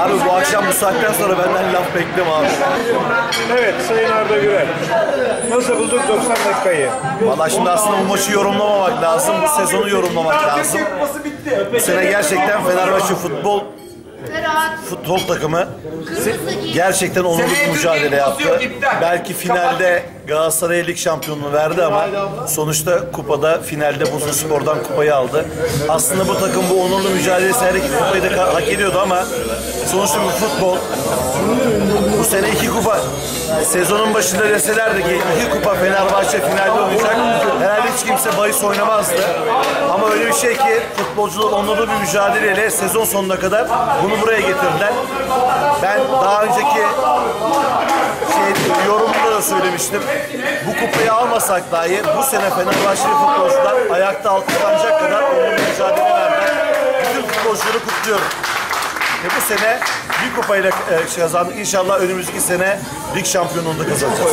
Abi bu akşam bu saatten sonra benden laf bekleme abi. Evet Sayın Arda Güler. Nasıl bulduk 90 dakikayı? Valla şimdi aslında bu maçı yorumlamamak lazım. Bu sezonu yorumlamak lazım. Bu sene gerçekten Fenerbahçe futbol futbol takımı gerçekten onurlu bir mücadele yaptı. Belki finalde Galatasaray'a lig şampiyonluğu verdi ama sonuçta kupada finalde Bursa Spor'dan kupayı aldı. Aslında bu takım bu onurlu mücadelesi her iki kupayı da hak ediyordu ama sonuçta bu futbol bu sene iki kupa. Sezonun başında deselerdi ki iki kupa Fenerbahçe finalde oynayacak hiç kimse bahis oynamazdı. Ama öyle bir şey ki futbolcular onurlu bir mücadeleyle sezon sonuna kadar bunu buraya getirdiler. Ben daha önceki şey, yorumda da söylemiştim. Bu kupayı almasak dahi bu sene Fenerbahçeli futbolcular ayakta alkışlanacak kadar onurlu mücadele. Bütün futbolcuları kutluyorum. Ve bu sene bir kupayla e, kazandık. İnşallah önümüzdeki sene lig şampiyonluğunu da kazanacağız.